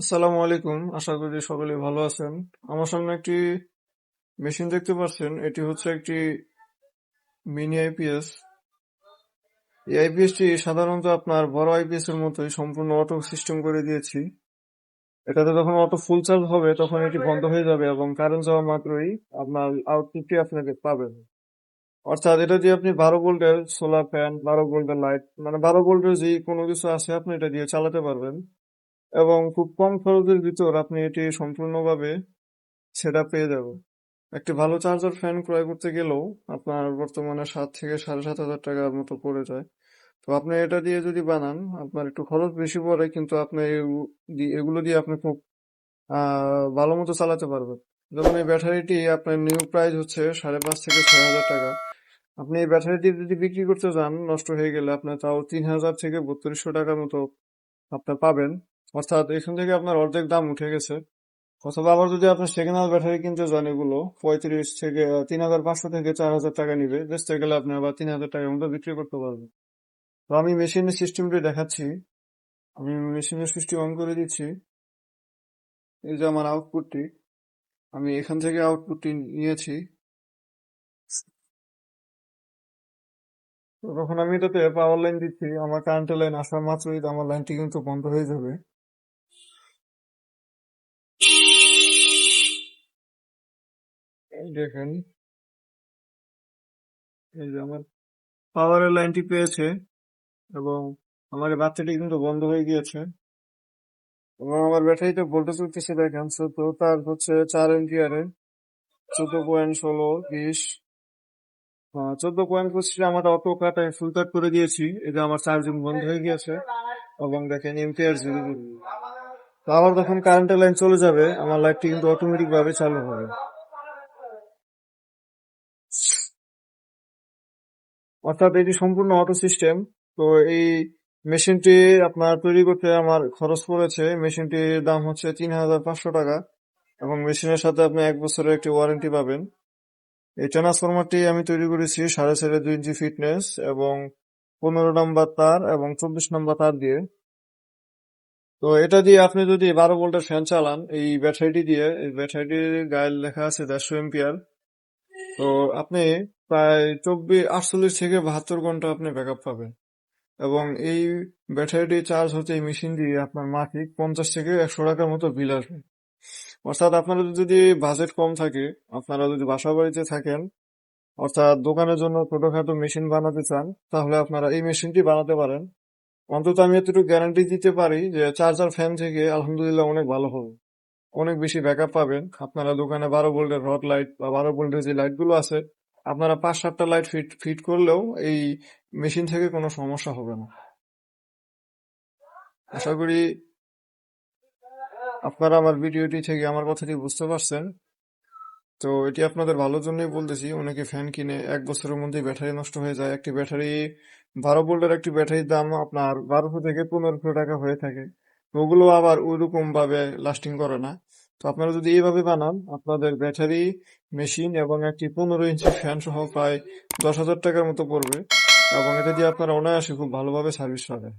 আসসালামু আলাইকুম। আশা করি সকলে ভালো আছেন। আমার সামনে একটি মেশিন দেখতে পাচ্ছেন। এটি হচ্ছে একটি মিনি আইপিএস এই আইপিএসটি সাধারণত আপনার বড় আইপিএস এর মতোই সম্পূর্ণ অটো সিস্টেম করে দিয়েছি। এটাতে যখন অটো ফুল চার্জ হবে, তখন এটি বন্ধ হয়ে যাবে এবং কারেন্ট যাওয়া মাত্রই আপনার আউটপুটটি আপনাকে পাবেন। অর্থাৎ এটা দিয়ে আপনি বারো ভোল্টের সোলার ফ্যান বারো ভোল্টের লাইট মানে বারো ভোল্টের যে কোনো কিছু আছে, আপনি এটা দিয়ে চালাতে পারবেন। এবং খুব কম খরচের ভিতর আপনি এটি সম্পূর্ণভাবে সেট পেয়ে যাবেন। একটি ভালো চার্জার ফ্যান ক্রয় করতে গেলেও আপনার বর্তমানে সাত থেকে সাড়ে সাত হাজার টাকার মতো পড়ে যায়। তো আপনি এটা দিয়ে যদি বানান, আপনার একটু খরচ বেশি পড়ে, কিন্তু আপনি এগু- এগুলো দিয়ে আপনি খুব ভালো মতো চালাতে পারবেন। যেমন এই ব্যাটারিটি আপনার নিউ প্রাইস হচ্ছে সাড়ে পাঁচ থেকে ছয় হাজার টাকা। আপনি এই ব্যাটারিটি যদি বিক্রি করতে যান, নষ্ট হয়ে গেলে আপনার তাও তিন হাজার থেকে বত্রিশশো টাকার মতো আপনার পাবেন। অর্থাৎ এখান থেকে আপনার অর্ধেক দাম উঠে গেছে। অথবা আবার যদি আপনি সেকেন্ড ব্যাটারি কিনতে যান, এগুলো পঁয়ত্রিশ থেকে তিন হাজার পাঁচশো থেকে চার হাজার টাকা নিবে। বেচতে গেলে আপনি আবার তিন হাজার টাকার মতো বিক্রি করতে পারবেন। তো আমি মেশিনের সিস্টেমটি দেখাচ্ছি। আমি মেশিনের সিস্টেম অন করে দিচ্ছি। এই যে আমার আউটপুটটি আমি এখান থেকে আউটপুটটি নিয়েছি। তখন আমি এটাতে পাওয়ার লাইন দিচ্ছি। আমার কারেন্টের লাইন আসার মাত্রই আমার লাইনটি কিন্তু বন্ধ হয়ে যাবে। এই দেখেন, এই যে আমার পাওয়ারের লাইনটি পেয়েছে এবং আমার বাচ্চাটি কিন্তু বন্ধ হয়ে গিয়েছে এবং আমার ব্যাটারিতে ভোল্টেজ উঠতেছে দেখেন তো তার হচ্ছে চার এম্পিয়ারে চোদ্দ পয়েন্ট ষোলো বিশ। চোদ্দ পয়েন্ট পঁচিশে আমার অটো কাট আমি ফুল কাট করে দিয়েছি এটা আমার চার্জিং বন্ধ হয়ে গিয়েছে এবং দেখেন এম্পিয়ার জিরো তো আবার যখন কারেন্টের লাইন চলে যাবে, আমার লাইটটি কিন্তু অটোমেটিক ভাবে চালু হবে। অর্থাৎ এটি সম্পূর্ণ অটো সিস্টেম তো এই মেশিনটি আপনার তৈরি করতে আমার খরচ পড়েছে। মেশিনটির দাম হচ্ছে তিন হাজার পাঁচশো টাকা এবং মেশিনের সাথে আপনি এক বছরের একটি ওয়ারেন্টি পাবেন। এই ট্রান্সফরমারটি আমি তৈরি করেছি সাড়ে সাড়ে দুই ইঞ্চি ফিটনেস এবং পনেরো নাম্বার তার এবং চব্বিশ নাম্বার তার দিয়ে। তো এটা দিয়ে আপনি যদি বারো ভোল্টের ফ্যান চালান, এই ব্যাটারিটি দিয়ে, এই ব্যাটারিটির গায়ে লেখা আছে দেড়শো এম্পিয়ার। তো আপনি প্রায় চব্বিশ, আটচল্লিশ থেকে বাহাত্তর ঘণ্টা আপনি ব্যাকআপ পাবেন। এবং এই ব্যাটারিটি চার্জ হচ্ছে এই মেশিন দিয়ে আপনার মাসিক পঞ্চাশ থেকে একশো টাকার মতো বিল আসবে। অর্থাৎ আপনাদের যদি বাজেট কম থাকে, আপনারা যদি বাসা বাড়িতে থাকেন, অর্থাৎ দোকানের জন্য ছোটখাটো মেশিন বানাতে চান, তাহলে আপনারা এই মেশিনটি বানাতে পারেন। অন্তত আমি এতটুকু গ্যারান্টি দিতে পারি যে চার্জার ফ্যান থেকে আলহামদুলিল্লাহ অনেক ভালো হবে। অনেক বেশি ব্যাকআপ পাবেন। আপনারা দোকানে বারো ভোল্টের হট লাইট বা বারো ভোল্টের যে লাইটগুলো আছে, আপনারা পাঁচ সাতটা লাইট ফিট ফিট করলেও এই মেশিন থেকে কোনো সমস্যা হবে না। আশা করি আপনারা আমার ভিডিওটি থেকে আমার কথাটি বুঝতে পারছেন। তো এটি আপনাদের ভালোর জন্যই বলতেছি, অনেকে ফ্যান কিনে এক বছরের মধ্যে ব্যাটারি নষ্ট হয়ে যায়। একটি ব্যাটারি বারো ভোল্টের একটি ব্যাটারির দাম আপনার বারোশো থেকে পনেরোশো টাকা হয়ে থাকে। ওগুলো আবার ওইরকম ভাবে লাস্টিং করে না। তো আপনারা যদি এইভাবে বানান, আপনাদের ব্যাটারি, মেশিন এবং একটি পনেরো ইঞ্চি ফ্যান সহ প্রায় দশ হাজার টাকার মতো পড়বে এবং এটা দিয়ে আপনারা অনায়াসে খুব ভালোভাবে সার্ভিস পাবেন।